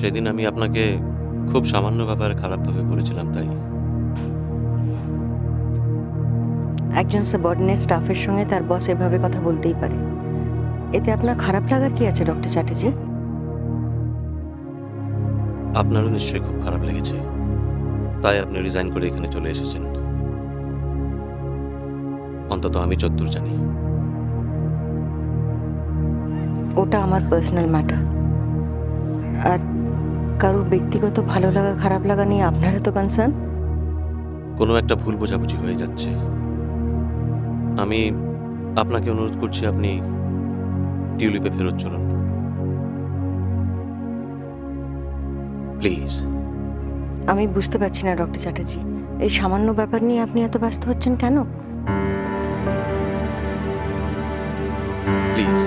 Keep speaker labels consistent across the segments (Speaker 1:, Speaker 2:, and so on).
Speaker 1: সেদিন আমি আপনাকে খুব সামান্য ব্যাপারে খারাপভাবে বলেছিলাম তাই।
Speaker 2: একজন সাবঅর্ডিনেট স্টাফের সঙ্গে তার বস এভাবে কথা বলতেই পারে। এতে আপনার খারাপ লাগার কি আছে ডক্টর চ্যাটার্জি?
Speaker 1: আপনারও নিশ্চয়ই খুব খারাপ লেগেছে। তাই আপনি রিজাইন করে এখানে চলে এসেছেন। অন্তত আমি চত্বর জানি।
Speaker 2: ওটা আমার পার্সোনাল ম্যাটার আর কারোর ব্যক্তিগত ভালো লাগা খারাপ লাগা নিয়ে আপনারা তো কনসার্ন
Speaker 1: কোনো একটা ভুল বোঝাবুঝি হয়ে যাচ্ছে। আমি আপনাকে অনুরোধ করছি আপনি টিউলিপে ফেরত চলুন। প্লিজ।
Speaker 2: আমি বুঝতে পারছি না ডক্টর চ্যাটার্জি। এই সামান্য ব্যাপার নিয়ে আপনি এত ব্যস্ত হচ্ছেন কেন?
Speaker 1: প্লিজ।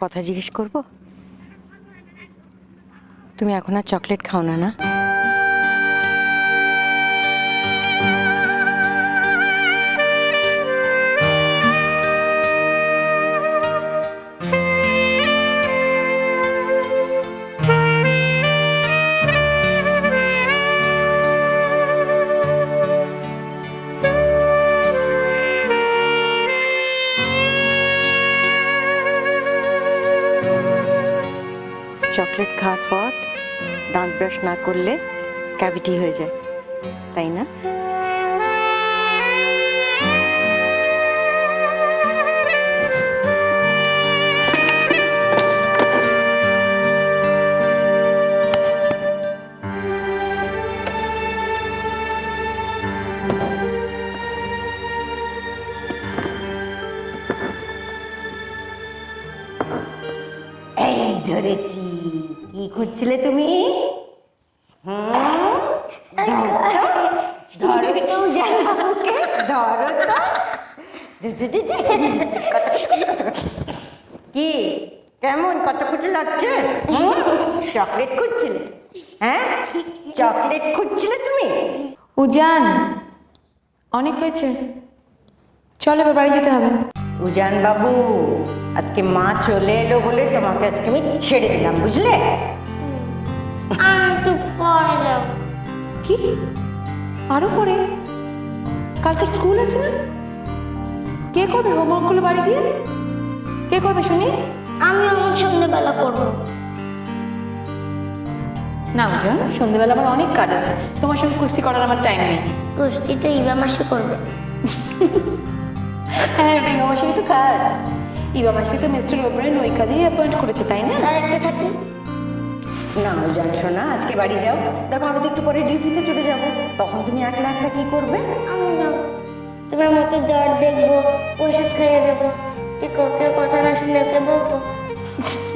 Speaker 2: কথা জিজ্ঞেস করব? তুমি এখন আর চকলেট খাও না না? চকলেট খাওয়ার পর দাঁত ব্রাশ না করলে ক্যাভিটি হয়ে যায় তাই না?
Speaker 3: ধরেছি। কি খুঁজছিলে তুমি? ধরো তো, ধরো তো। কি? কেমন? কত কুটু লাগছে? চকলেট খুঁজছিলে? হ্যাঁ? চকলেট খুঁজছিলে তুমি?
Speaker 4: উজান অনেক হয়েছে। চল এবার বাড়ি যেতে হবে।
Speaker 3: উজান বাবু আজকে মা চলে এলো বলে তোমাকে আজকে আমি ছেড়ে দিলাম বুঝলে?
Speaker 5: একটু পরে যাব?
Speaker 4: কি? আরও পরে? কালকের স্কুল আছে না? কে করবে হোমওয়ার্কগুলো বাড়ি গিয়ে? কে করবে শুনি?
Speaker 5: আমি অনেক সন্ধ্যেবেলা করব।
Speaker 4: না উজান সন্ধ্যেবেলা আমার অনেক কাজ আছে। তোমার সঙ্গে কুস্তি করার আমার টাইম নেই।
Speaker 5: কুস্তি তো ইবা মাসে করবে।
Speaker 4: হ্যাঁ ইবা মাসেরই তো কাজ। ইবা মাসকে তো মিস্টার ওব্রেন ওই কাজেই অ্যাপয়েন্ট করেছে তাই না?
Speaker 5: আর একটা থাকি
Speaker 3: না জান শোনা আজকে বাড়ি যাও। দেখো আমি তো একটু পরে ডিউটিতে চলে যাব। তখন তুমি একলা একলা কি করবে?
Speaker 5: আমি যাব। তোমার মতো জ্বর দেখব ওষুধ খাইয়ে দেবো ঠিক ওকে কথা না শুনলে ওকে বলব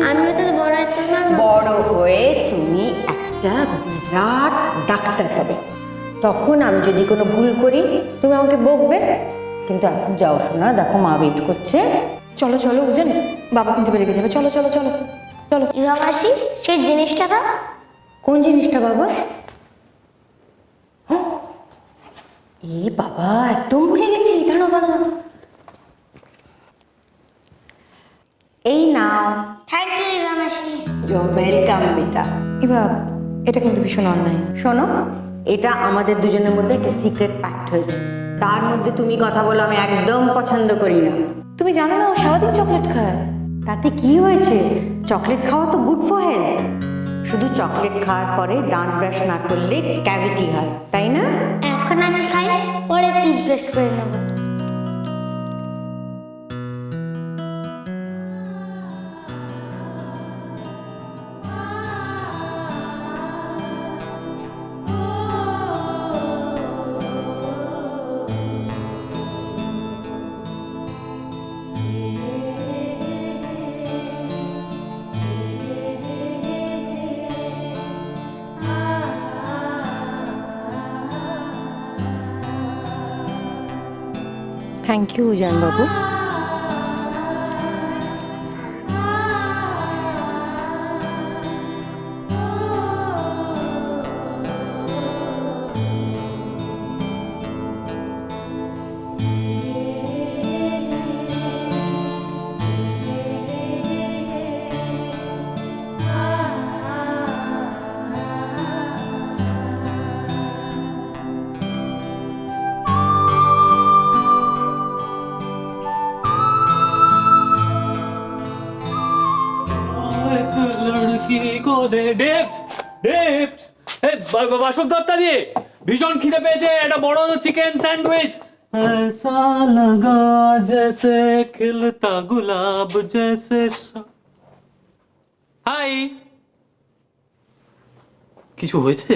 Speaker 5: আমিও তো বড় একটা না
Speaker 3: বড় হয়ে তুমি একটা বিরাট ডাক্তার হবে তখন আমি যদি কোনো ভুল করি তুমি আমাকে বকবে। কিন্তু এখন যাও শোনা দেখো মা ওয়েট করছে।
Speaker 4: চলো চলো উজান। বাবা কিন্তু বেরিয়ে যাবে চলো চলো চলো চলো।
Speaker 5: ইবা মাসি সেই জিনিসটা দাও।
Speaker 3: কোন জিনিসটা বাবা? এ বাবা একদম ভুলে গেছি। দাঁড়ো দাঁড়ো দাঁড়ো এই নাও।
Speaker 5: থ্যাংক ইউ ইবা মাসি
Speaker 3: ইউ ওয়েলকাম বেটা।
Speaker 4: ইবা এটা কিন্তু ভীষণ অন্যায়।
Speaker 3: শোনো এটা আমাদের দুজনের মধ্যে একটা সিক্রেট প্যাক্ট হয়েছে। তার মধ্যে তুমি কথা বলো আমি একদম পছন্দ করি না।
Speaker 4: তুমি জানো না ও সারাদিন চকলেট খায়।
Speaker 3: তাতে কি হয়েছে? চকলেট খাওয়া তো গুড ফর হেলথ শুধু চকলেট খাওয়ার পরে দাঁত ব্রাশ না করলে ক্যাভিটি হয় তাই না?
Speaker 5: এখন আমি খাই পরে টিপ ব্রাশ করে নেব।
Speaker 2: থ্যাংক ইউ উজানবাবু
Speaker 6: लड़की को दे डेप्स डेप्स এই বা- বা- বাসক দত্তা দিয়ে ভীষণ খিদে পেয়েছে একটা বড় চিকেন স্যান্ডউইচ ऐसा लगा जैसे खिलता गुलाब जैसे হাই কিছু হয়েছে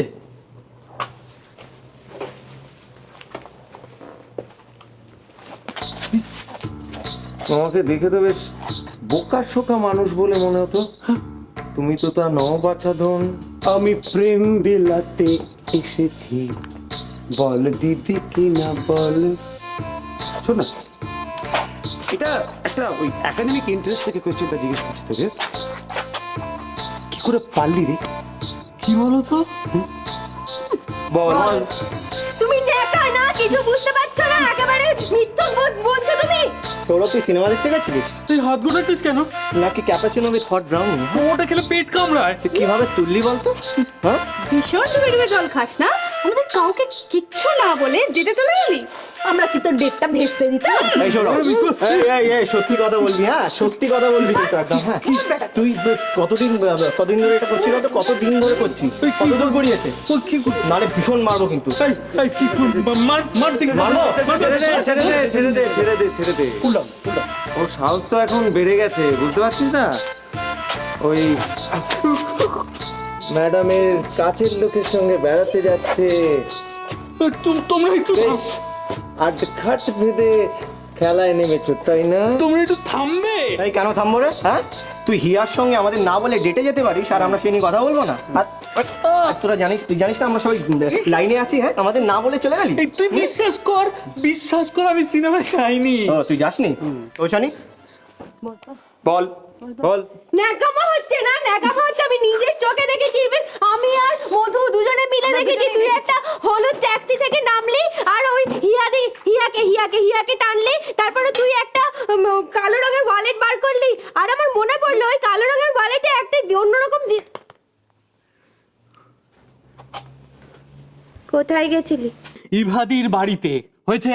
Speaker 7: তোমাকে দেখে তো বেশ বোকা শোকা মানুষ বলে মনে হতো তুমি তো তা নও নবাচাধন
Speaker 8: আমি প্রেম বিলাতে এসেছি। বল দিদি কি না বল। শোন না এটা একটা ওই একাডেমিক ইন্টারেস্ট থেকে কোয়েশ্চেনটা জিজ্ঞেস করছি তোকে। কি করে পারলি রে?
Speaker 6: কি বলো তো
Speaker 7: বল।
Speaker 5: তুমি না কিছু বুঝতে পারছ না একেবারে মিথ্যা বলছো তুমি।
Speaker 8: তোরা তুই সিনেমা দেখতে গেছিলিস?
Speaker 6: তুই হাত গোটাচ্ছিস কেন?
Speaker 8: নাকি ক্যাপাচিনো উইথ হট ব্রাউন
Speaker 6: ওটা খেলে পেট কামড়ায়।
Speaker 8: তুই কীভাবে তুললি বলতো? হ্যাঁ?
Speaker 4: ভীষণ ডুবে জল খাস না? আমাদের কাউকে কিচ্ছু না বলে যেতে চলে গেলি?
Speaker 3: আমরা কি তোর ডেটটা ভেস্তে দিতাম?
Speaker 8: এই শোনো এই এই এই সত্যি কথা বলবি হ্যাঁ? সত্যি কথা বলবি কিন্তু একদম হ্যাঁ? তুই কতদিন কতদিন ধরে এটা করছিস তো কতদিন ধরে করছিস? কত দূর গড়িয়েছে? নালে ভীষণ মারবো কিন্তু।
Speaker 6: মার মার দিকে
Speaker 8: মারবো
Speaker 7: ছেড়ে দে ছেড়ে দে ছেড়ে দে ছেড়ে দে ছেড়ে দে।
Speaker 8: কুলডাউন
Speaker 7: ওর সাহস তো এখন বেড়ে গেছে বুঝতে পারছিস না? ওই ম্যাডামের কাছের লোকের সঙ্গে বেড়াতে যাচ্ছে।
Speaker 6: তুম- তোমরা একটু
Speaker 7: বেশ আট খাট ভেদে খেলায় নেমেছো তাই না?
Speaker 6: তোমরা একটু থামবে।
Speaker 8: তাই কেন থামবো রে হ্যাঁ? তুই হিয়ার সঙ্গে আমাদের না বলে ডেটে যেতে পারিস আর আমরা সে নিয়ে কথা বলব না। আর তোরা জানিস তুই জানিস না আমরা সবাই লাইনে আছি হ্যাঁ? আমাদের না বলে চলে গেলি?
Speaker 6: এই তুই বিশ্বাস কর বিশ্বাস কর আমি সিনেমা চাইনি
Speaker 8: তুই যাসনি? ও শানি?
Speaker 7: বল। বল।
Speaker 5: ন্যাকামো হচ্ছে না ন্যাকামো হচ্ছে আমি নিজের চোখে দেখেছি আমি আর মধু দুজনে মিলে দেখেছি তুই একটা হলুদ ট্যাক্সি থেকে নামলি আর ওই হিয়াদি হিয়াকে হিয়াকে হিয়াকে টানলি তারপরে তুই একটা কালো রঙের ওয়ালেট বার করলি আর আমার মনে পড়ল ওই কালো রঙের ওয়ালেটে একটা অন্যরকম কোথায় গেছিলি?
Speaker 6: ইভাদির বাড়িতে হয়েছে?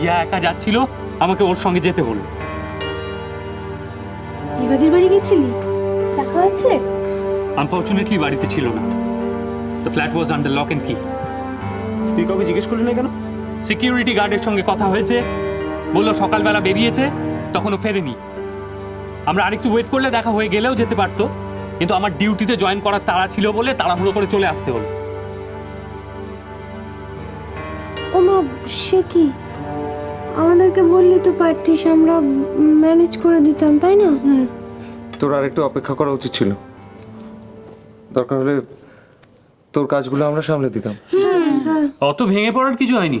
Speaker 6: হিয়া একা যাচ্ছিল আমাকে ওর সঙ্গে যেতে বলল।
Speaker 4: ইবাদির বাড়ি গেছিলি? দেখা হচ্ছে?
Speaker 6: আনফর্চুনেটলি বাড়িতে ছিল না। The flat was under lock and কি
Speaker 7: তুই কাউকে জিজ্ঞেস করলি না কেন?
Speaker 6: সিকিউরিটি গার্ডের সঙ্গে কথা হয়েছে। বলল সকালবেলা বেরিয়েছে তখনও ফেরেনি। আমরা আরেকটু ওয়েট করলে দেখা হয়ে গেলেও যেতে পারতো। কিন্তু আমার ডিউটিতে জয়েন করার তাড়া ছিল বলে তাড়াহুড়ো করে চলে আসতে হলো।
Speaker 5: ওমা সে কি? আমাদেরকে বললি তো পারতিস আমরা ম্যানেজ করে দিতাম তাই না?
Speaker 7: তোর আর একটু অপেক্ষা করা উচিত ছিল। দরকার হলে তোর কাজগুলো আমরা সামলে দিতাম।
Speaker 6: অত ভেঙে পড়ার কিছু হয়নি।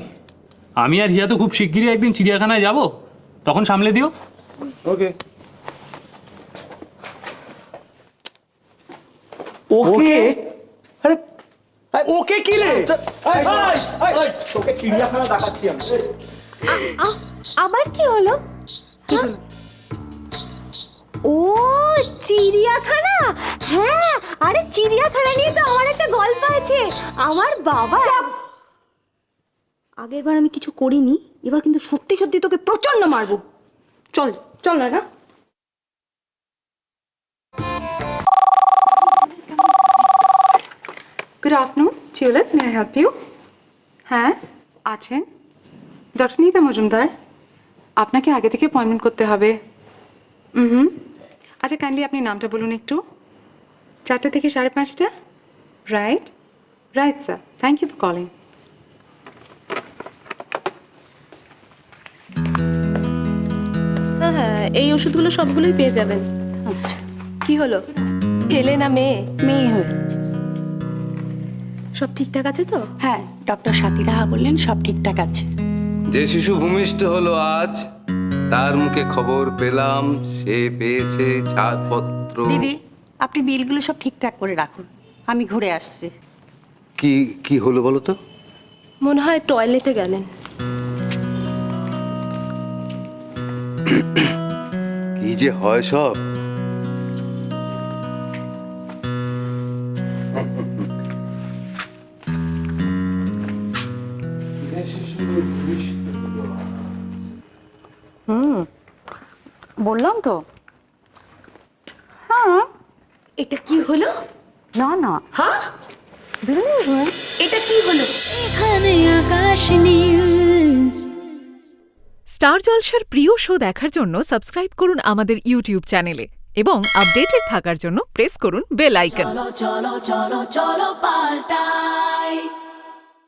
Speaker 6: আমি আর হিয়া তো খুব শিগগিরই একদিন চিড়িয়াখানায় যাব। তখন সামলে দিও।
Speaker 7: ওকে।
Speaker 8: ওকে? আরে ওকে কি রে? তোকে চিড়িয়াখানা দেখাচ্ছি আমি।
Speaker 5: আবার কি হলো? ও চিড়িয়াখানা? হ্যাঁ আরে চিড়িয়াখানা নিয়ে তো আমার একটা গল্প আছে। আমার বাবা
Speaker 3: আগের বার আমি কিছু করিনি এবার কিন্তু সত্যি সত্যি তোকে প্রচণ্ড মারবো। চল চল না না
Speaker 4: গুড আফটারনুন চিউলেট মে আই হেল্প ইউ হ্যাঁ আছেন? ডক্টর নীতা মজুমদার। আপনাকে আগে থেকে অ্যাপয়েন্টমেন্ট করতে হবে। হুম আচ্ছা কাইন্ডলি আপনি নামটা বলুন একটু। চারটে থেকে সাড়ে পাঁচটা? Right right sir thank you for calling
Speaker 9: হ্যাঁ হ্যাঁ এই ওষুধগুলো সবগুলোই পেয়ে যাবেন। কি হলো? ছেলে না মেয়ে?
Speaker 3: মেয়ে হয়েছে
Speaker 9: সব ঠিকঠাক আছে তো?
Speaker 10: হ্যাঁ ডক্টর স্বাতী রাহা বললেন সব ঠিকঠাক আছে।
Speaker 11: যে শিশু ভূমিষ্ঠ হলো আজ তার মুখে খবর পেলাম সে পেয়েছে ছাড়পত্র।
Speaker 10: দিদি আপনি বিলগুলো সব ঠিকঠাক করে রাখুন। আমি ঘুরে আসছি।
Speaker 11: কি কি হলো বলো তো?
Speaker 9: মনে হয় টয়লেটে গেলেন।
Speaker 11: কি যে হয় সব?
Speaker 10: তো।
Speaker 9: এটা কি হলো?
Speaker 10: না না।
Speaker 9: হ্যাঁ? এটা কি হলো?
Speaker 12: এখানে আকাশ নীল।
Speaker 13: স্টার জলসার প্রিয় শো দেখার জন্য সাবস্ক্রাইব করুন আমাদের ইউটিউব চ্যানেলে এবং আপডেটেড থাকার জন্য প্রেস করুন বেল আইকন।